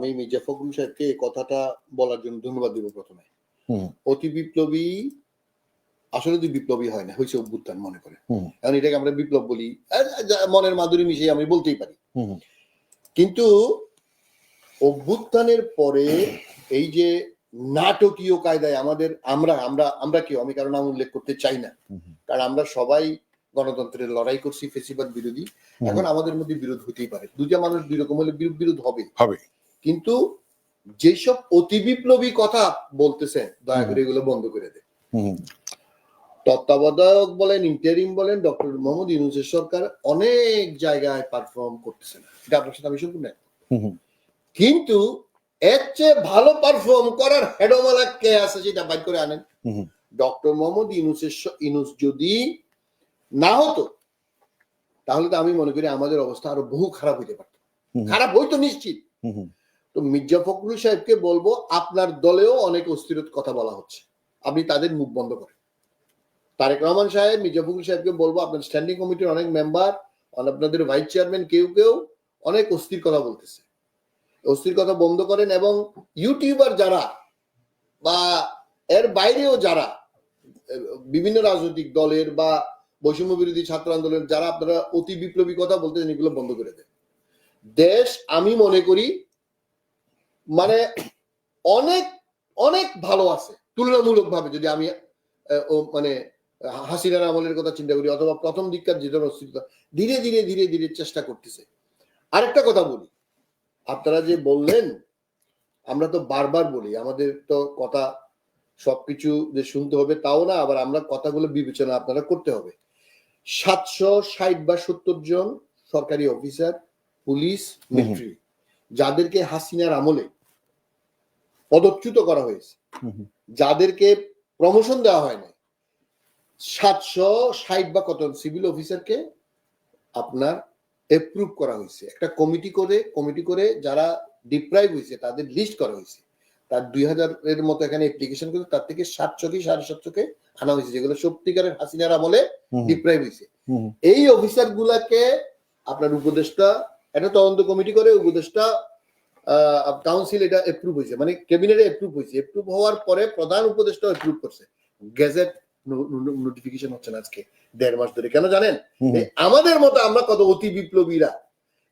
আমি মির্জা ফখরুল সাহেবকে এই কথাটা বলার জন্য ধন্যবাদ দিব প্রথমে। অতি বিপ্লবী আসলে তো বিপ্লবী হয় না হয়েছে অভ্যুত্থান মনে করে। এখন এটাকে আমরা বিপ্লব বলি মনের মাধুরী মিশিয়ে আমি বলতেই পারি। কিন্তু অভ্যুত্থানের পরে এই যে নাটকীয় কায়দায় আমাদের আমরা আমরা আমরা কেউ আমি কারণ নাম উল্লেখ করতে চাই না। কারণ আমরা সবাই গণতন্ত্রের লড়াই করছি ফেসিবাদ বিরোধী। এখন আমাদের মধ্যে বিরোধ হতেই পারে। দুইটা মানুষ দুই রকম হলে বিরোধ বিরোধ হবে হবে। কিন্তু যেসব অতি বিপ্লবী কথা বলতেছেন দয়া করে এগুলো বন্ধ করে দেন তত্ত্বাবধায়ক বলেন ইন্টারিম বলেন ডক্টর মোহাম্মদ ইউনুসের সরকার অনেক জায়গায় পারফর্ম করতেছে না। এটা আপনার সাথে আমি সম্পূর্ণ। কিন্তু এর চেয়ে ভালো পারফর্ম করার হেডমালা কে আছে সেটা বাইর করে আনেন। ডক্টর মোহাম্মদ ইউনুসের ইউনুস যদি না হতো তাহলে তো আমি মনে করি আমাদের অবস্থা আরও বহু খারাপ হইতে পারত। খারাপ হইতো নিশ্চিত। হুম। তো মির্জা ফখরুল সাহেবকে বলব, আপনার দলেও অনেক অস্থিরত কথা বলা হচ্ছে। আপনি তাদের মুখ বন্ধ করেন। তারেক রহমান সাহেব, মির্জা ফখরুল সাহেবকে বলব, আপনার স্ট্যান্ডিং কমিটির অনেক মেম্বার আপনাদের ভাইস চেয়ারম্যান কেউ কেউ অনেক অস্থির কথা বলতেছে। অস্থির কথা বন্ধ করেন এবং ইউটিউবার যারা বা এর বাইরেও যারা, বিভিন্ন রাজনৈতিক দলের বা বৈষম্য বিরোধী ছাত্র আন্দোলনের যারা আপনারা অতি বিপ্লবী কথা বলতেছেন, এগুলো বন্ধ করে দেন। দেশ, আমি মনে করি মানে অনেক অনেক ভালো আছে। তুলনামূলক ভাবে যদি আমি মানে হাসিনার আমলের কথা চিন্তা করি অথবা প্রথম দিককার যে ধরনের অস্তিত্ব ধীরে ধীরে ধীরে ধীরে চেষ্টা করতেছে। আরেকটা কথা বলি। আপনারা যে বললেন আমরা তো বারবার বলি আমাদের তো কথা সবকিছু যে শুনতে হবে তাও না আবার আমরা কথাগুলো বিবেচনা আপনারা করতে হবে। সাতশো ষাট বা সত্তর জন সরকারি অফিসার পুলিশ মিলিটারি যাদেরকে হাসিনার আমলে পদচ্যুত করা হয়েছে। যাদেরকে প্রমোশন দেওয়া হয় না সাতশো ষাট বা কত সিভিল অফিসারকে আপনার এপ্রুভ করা হয়েছে। একটা কমিটি করে কমিটি করে যারা ডিপ্রাইভ হয়েছে তাদের লিস্ট করা হয়েছে। তার দুই হাজার এর মতো এখানে অ্যাপ্লিকেশন করে তার থেকে সাতশো কি সাড়ে সাতশোকে আনা হয়েছে যেগুলো সত্যিকারের হাসিনার আমলে ডিপ্রাইভ হয়েছে। এই অফিসার গুলাকে আপনার উপদেষ্টা একটা তদন্ত কমিটি করে উপদেষ্টা কাউন্সিল এটা এপ্রুভ হয়েছে। মানে ক্যাবিনেটে এপ্রুভ হয়েছে। এপ্রুভ হওয়ার পরে প্রধান উপদেষ্টা এপ্রুভ করছে। গেজেট নোটিফিকেশন হচ্ছে না আজকে দেড় মাস ধরে। কেন জানেন? আমাদের মতো আমরা কত অতি বিপ্লবীরা।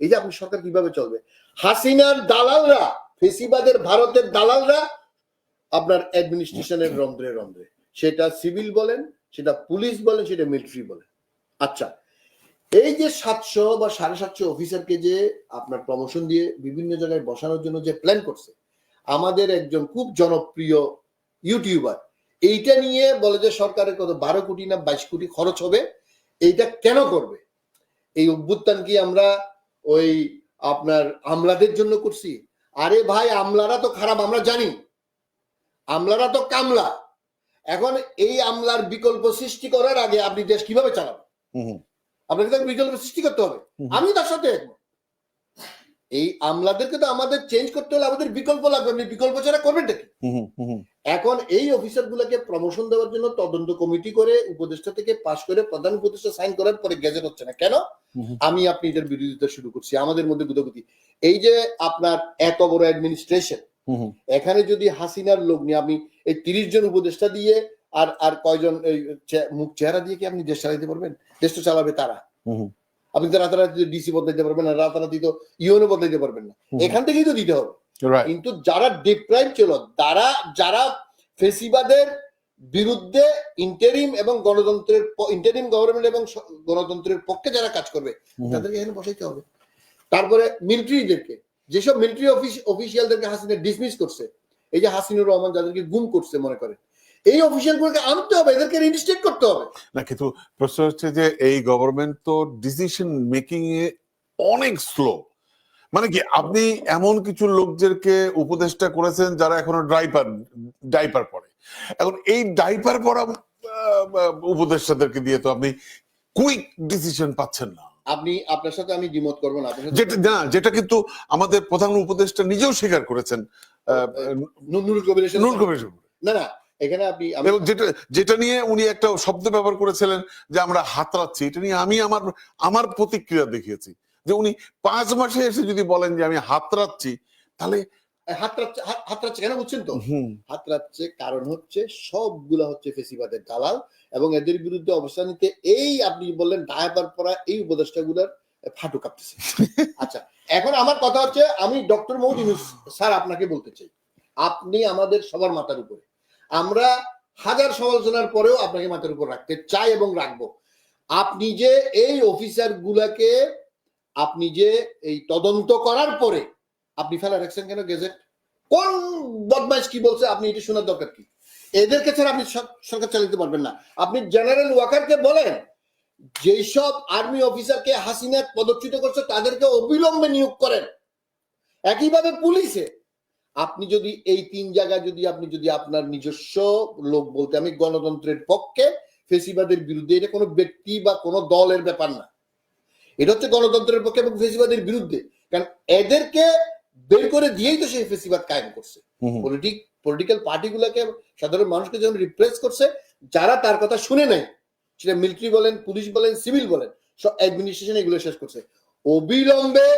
এই যে আপনি সরকার কীভাবে চলবে? হাসিনার দালালরা ফেসিবাদের ভারতের দালালরা আপনার অ্যাডমিনিস্ট্রেশনের রন্ধ্রে রন্ধ্রে। সেটা সিভিল বলেন সেটা পুলিশ বলেন সেটা মিলিটারি বলেন। আচ্ছা এই যে সাতশো বা সাড়ে সাতশো অফিসারকে যে আপনার প্রমোশন দিয়ে বিভিন্ন জায়গায় বসানোর জন্য যে প্ল্যান করছে, আমাদের একজন খুব জনপ্রিয় ইউটিউবার এইটা নিয়ে বলে যে সরকারের কত বারো কোটি না বাইশ কোটি খরচ হবে, এইটা কেন করবে? এই অভ্যুত্থান কি আমরা ওই আপনার আমলাদের জন্য করছি? আরে ভাই, আমলারা তো খারাপ, আমরা জানি। আমলারা তো কামলা। এখন এই আমলার বিকল্প সৃষ্টি করার আগে আপনি দেশ কীভাবে চালাবেন। আপনাকে তো বিকল্প সৃষ্টি করতে হবে। আমি তার সাথে একমত। এই আমলাদেরকে তো আমাদের চেঞ্জ করতে হলে আমাদের বিকল্প লাগবে। আপনি বিকল্প ছাড়া করবেনটা কি? হুম। হুম। এখন এই অফিসার গুলাকে প্রমোশন দেওয়ার জন্য তদন্ত কমিটি করে উপদেষ্টা থেকে পাশ করে প্রধান উপদেষ্টা সাইন করার পরে গেজেট হচ্ছে না। কেন? আমি আপনি এদের বিরোধিতা শুরু করছি। আমাদের মধ্যে গুদগতি এই যে আপনার এত বড় অ্যাডমিনিস্ট্রেশন এখানে যদি হাসিনার লোক নিয়ে আপনি এই তিরিশ জন উপদেষ্টা দিয়ে আর আর কয়জন মুখ চেহারা দিয়ে কি আপনি দেশ চালাইতে পারবেন? দেশ তো চালাবে তারা। আপনি তো রাতারাতি ডিসি বদলাইতে পারবেন না রাতারাতি তো ইউএনও বদলাইতে পারবেন না। এখান থেকেই তো দিতে হবে। কিন্তু যারা ডিপ্রাইভ ছিল তারা যারা ফেসিবাদের বিরুদ্ধে ইন্টারিম এবং গণতন্ত্রের ইন্টারিম গভর্নমেন্ট এবং গণতন্ত্রের পক্ষে যারা কাজ করবে তাদেরকে এখানে বসাইতে হবে। তারপরে মিলিটারিদেরকে যেসব মিলিটারি অফিস অফিসিয়ালদেরকে হাসিনা ডিসমিস করছে এই যে হাসিনুর রহমান যাদেরকে গুম করছে মনে করেন এই অফিসিয়ালগুলোকে আনতে হবে এদেরকে রেজিস্ট্রেট করতে হবে। না কিন্তু প্রশ্ন হচ্ছে যে এই গভর্নমেন্ট তো ডিসিশন মেকিং এ অনেক স্লো মানে কি আপনি এমন কিছু লোকদেরকে উপদেষ্টা করেছেন যারা এখনও ডাইপার ডাইপার পরে। এখন এই ডাইপার পরা উপদেষ্টাদেরকে দিয়ে তো আপনি কুইক ডিসিশন পাচ্ছেন না। আপনি আপনার সাথে আমি দ্বিমত করব না যেটা না যেটা কিন্তু আমাদের প্রধান উপদেষ্টা নিজেও স্বীকার করেছেন নুরুল কবির এসে- নুর কবির না না এখানে আপনি যেটা যেটা নিয়ে উনি একটা শব্দ ব্যবহার করেছিলেন যে আমরা হাতড়াচ্ছি এটা নিয়ে আমি আমার আমার প্রতিক্রিয়া দেখিয়েছি। যে উনি পাঁচ মাসে এসে যদি বলেন যে আমি হাতড়াচ্ছি তাহলে হাতরাচ্ছে হাতরাচ্ছে কেন বুঝছেন তো? হাতরাচ্ছে কারণ হচ্ছে সবগুলা হচ্ছে ফেসিবাদের দালাল এবং এদের বিরুদ্ধে অবস্থান নিতে এই আপনি বললেন ডায়াপার পরা এই উপদেষ্টাগুলোর ফাটু কাঁপতেছে। আচ্ছা এখন আমার কথা হচ্ছে আমি ডক্টর মৌদ ইউনুস স্যার আপনাকে বলতে চাই। আপনি আমাদের সবার মাথার উপরে। আমরা হাজার সমালোচনার পরেও আপনাকে মাথার উপর রাখতে চাই এবং রাখব। আপনি যে এই অফিসার গুলাকে আপনি যে এই তদন্ত করার পরে আপনি ফেলা রাখছেন কেন গেজেট কোন বদমাইশ কি বলছে? আপনি এটি শোনার দরকার কি? এদেরকে ছাড়া আপনি সর- সরকার চালাতে পারবেন না। আপনি জেনারেল ওয়াকারকে বলেন, যেসব আর্মি অফিসারকে হাসিনা পদচ্যুত করছে তাদেরকে অবিলম্বে নিয়োগ করেন। একইভাবে পুলিশে আপনি যদি এই তিন জায়গায় যদি আপনি যদি আপনার নিজস্ব লোক বলতে আমি গণতন্ত্রের পক্ষে ফেসিবাদের বিরুদ্ধে এটা কোনো ব্যক্তি বা কোনো দলের ব্যাপার না। এটা হচ্ছে গণতন্ত্রের পক্ষে এবং ফেসিবাদের বিরুদ্ধে। কারণ এদেরকে বের করে দিয়েই তো সেই ফেসিবাদ কায়েম করছে। পলিটিক পলিটিক্যাল পার্টিগুলোকে সাধারণ মানুষকে যখন রিপ্লেস করছে যারা তার কথা শুনে নাই সেটা মিলিটারি বলেন পুলিশ বলেন সিভিল বলেন সব অ্যাডমিনিস্ট্রেশন এগুলো শেষ করছে। অবিলম্বে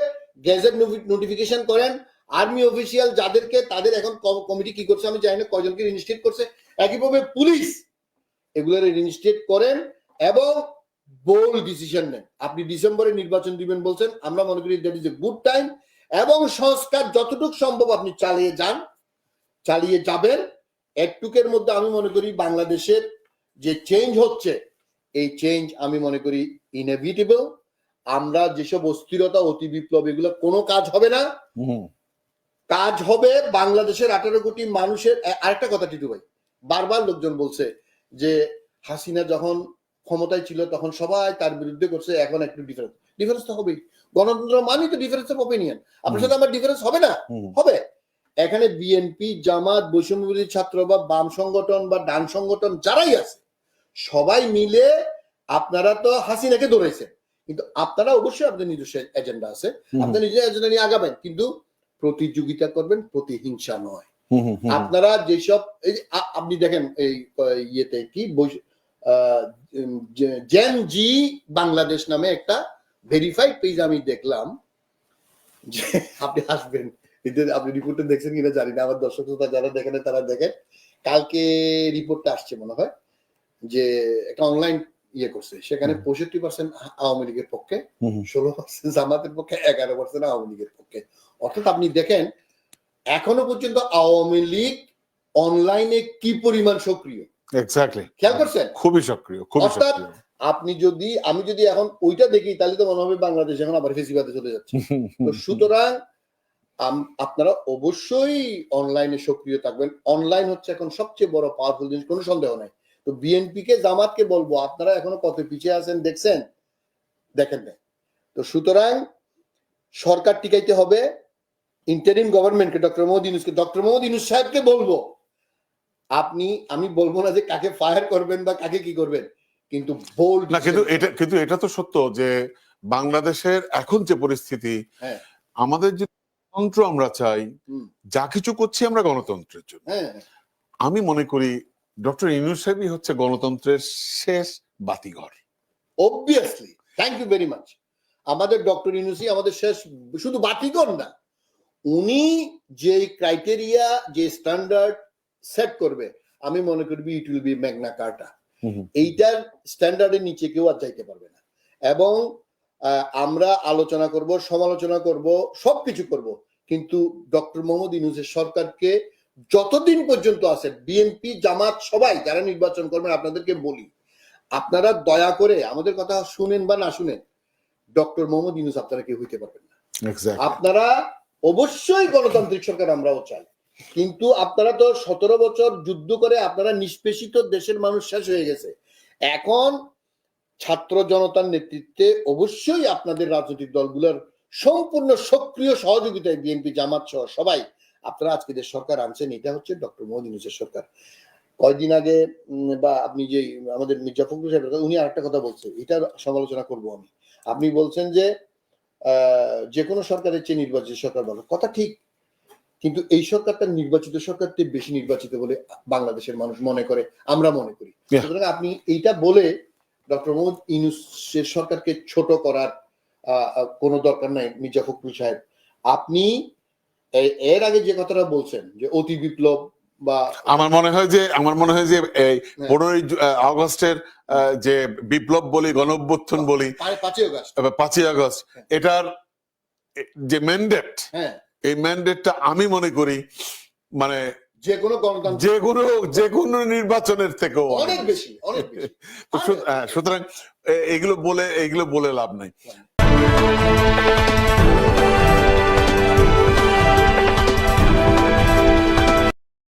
গেজেট নোটিফিকেশন করেন আর্মি অফিসিয়াল যাদেরকে, তাদের এখন কমিটি কি করছে আমি জানি না, কয়জনকে রিনিস্ট্রেট করছে। একইভাবে পুলিশ এগুলোর রিনিস্ট্রেট করেন এবং বোল্ড ডিসিশন নেন। আপনি ডিসেম্বরে নির্বাচন দিবেন বলছেন, আমরা মনে করি that is a good time এবং সংস্কার যতটুকু সম্ভব আপনি চালিয়ে যান, চালিয়ে যাবেন। একটুকের মধ্যে আমি মনে করি বাংলাদেশের যে চেঞ্জ হচ্ছে, এই চেঞ্জ আমি মনে করি ইনএভিটেবল আমরা যেসব অস্থিরতা, অতি বিপ্লব, এগুলো কোনো কাজ হবে না। কাজ হবে বাংলাদেশের আঠারো কোটি মানুষের আরেকটা কথা টিটু ভাই বারবার লোকজন বলছে যে হাসিনা যখন ক্ষমতায় ছিল তখন সবাই তার বিরুদ্ধে করছে এখন একটু ডিফারেন্স ডিফারেন্স তো হবেই। গণতন্ত্র মানি তো ডিফারেন্স অফ অপিনিয়ন আপনার সাথে আমার ডিফারেন্স হবে না? হবে। এখানে বিএনপি জামাত বৈষম্যবিরোধী ছাত্র বা বাম সংগঠন বা ডান সংগঠন যারাই আছে সবাই মিলে আপনারা তো হাসিনাকে ধরেছে কিন্তু আপনারা অবশ্যই আপনাদের নিজস্ব এজেন্ডা আছে। আপনার নিজের এজেন্ডা নিয়ে আগাবেন। কিন্তু প্রতিযোগিতা করবেন প্রতিহিংসা নয়। আপনারা যেসব আপনি দেখেন এই ইয়েতে কি জেন জি বাংলাদেশ নামে একটা ভেরিফাইড পেজ আমি দেখলাম যে আপনি আপনি দেখছেন কিনা জানি না আমার দর্শক শ্রোতা যারা দেখেন তারা দেখেন। কালকে রিপোর্টটা আসছে মনে হয় যে একটা অনলাইন ইয়ে করছে। সেখানে পঁয়ষট্টি পার্সেন্ট আওয়ামী লীগের পক্ষে। ষোলো পার্সেন্ট জামাতের পক্ষে এগারো পার্সেন্ট আওয়ামী লীগের পক্ষে। অর্থাৎ আপনি দেখেন এখনও পর্যন্ত আওয়ামী লীগ অনলাইনে কি পরিমাণ সক্রিয়? এক্স্যাক্টলি খেয়াল করছেন? খুবই সক্রিয় খুবই অর্থাৎ আপনি যদি আমি যদি এখন ওইটা দেখি তাহলে তো মনে হবে বাংলাদেশ এখন আবার ফেসিবাদে চলে যাচ্ছে। তো সুতরাং আপনারা অবশ্যই অনলাইনে সক্রিয় থাকবেন। অনলাইন হচ্ছে এখন সবচেয়ে বড় পাওয়ারফুল জিনিস কোনো সন্দেহ নাই। তো বিএনপি কে জামাতকে বলব আপনারা এখনও কত পিছিয়ে আছেন দেখছেন? দেখেন না তো সুতরাং সরকার টিকাইতে হবে ইন্টারিম গভর্নমেন্টকে ডক্টর মোহাম্মদ ইউনুসকে ডক্টর মোহাম্মদ ইউনুস সাহেবকে বলব। আপনি আমি বলব না যে কাকে ফায়ার করবেন বা কাকে কি করবেন কিন্তু বোল্ড না কিন্তু এটা কিন্তু এটা তো সত্য যে বাংলাদেশের এখন যে পরিস্থিতি হ্যাঁ। আমাদের যে তন্ত্র আমরা চাই যা কিছু করছি আমরা গণতন্ত্রের জন্য। হ্যাঁ আমি মনে করি ডক্টর ইনুস সাহেবই হচ্ছে গণতন্ত্রের শেষ বাতিঘর। Obviously thank you very much আমাদের ডক্টর ইউনুসি আমাদের শেষ শুধু বাতিকর না উনি যে ক্রাইটেরিয়া যে স্ট্যান্ডার্ড সেট করবে আমি মনে করবি it will be Magna Carta. এইটার স্ট্যান্ডার্ডের নিচে কেউ আর যাইতে পারবে না। এবং আমরা আলোচনা করব সমালোচনা করব সবকিছু করব কিন্তু ডক্টর মোহাম্মদ ইউনুসের সরকারকে যতদিন পর্যন্ত আছে বিএনপি জামাত সবাই যারা নির্বাচন করবেন আপনাদেরকে বলি আপনারা দয়া করে আমাদের কথা শুনেন বা না শুনেন ডক্টর মোহাম্মদ ইউনুস আপনারা কেউ হইতে পারবেন না। আপনারা অবশ্যই গণতান্ত্রিক সরকার আমরাও চাই। কিন্তু আপনারা তো সতেরো বছর যুদ্ধ করে আপনারা নিষ্পেষিত দেশের মানুষ শেষ হয়ে গেছে। এখন ছাত্র জনতার নেতৃত্বে অবশ্যই আপনাদের রাজনৈতিক দলগুলোর সম্পূর্ণ সক্রিয় সহযোগিতায় বিএনপি জামাত সহ সবাই আপনারা আজকে যে সরকার আনছেন, এটা হচ্ছে ডক্টর মোহাম্মদ ইউনুসের সরকার। কয়দিন আগে বা আপনি যে আমাদের মির্জা ফখরুল সাহেব উনি আরেকটা কথা বলছে, এটার সমালোচনা করব আমি। আপনি বলছেন যে যে কোনো সরকারের চেয়ে নির্বাচিত সরকার ভালো কথা ঠিক। কিন্তু এই সরকারটা নির্বাচিত সরকার বেশি নির্বাচিত বলে বাংলাদেশের মানুষ মনে করে আমরা মনে করি। সুতরাং আপনি এইটা বলে ডক্টর মোহাম্মদ ইউনুসের সরকারকে ছোট করার কোনো দরকার নাই মির্জা ফখরুল সাহেব। আপনি এর আগে যে কথাটা বলছেন যে অতি বিপ্লব বা আমার মনে হয় যে আমার মনে হয় যে এই হ্যাঁ। পনেরোই আগস্টের যে বিপ্লব বলি গণঅভ্যুত্থান বলি পাঁচই আগস্ট। পাঁচই আগস্ট এটার যে ম্যান্ডেট হ্যাঁ। এই ম্যান্ডেটটা আমি মনে করি মানে যে কোনো গণতন্ত্র যে কোনো যে কোনো নির্বাচনের থেকেও অনেক বেশি অনেক বেশি। হ্যাঁ, সুতরাং এগুলো বলে এগুলো বলে লাভ নাই।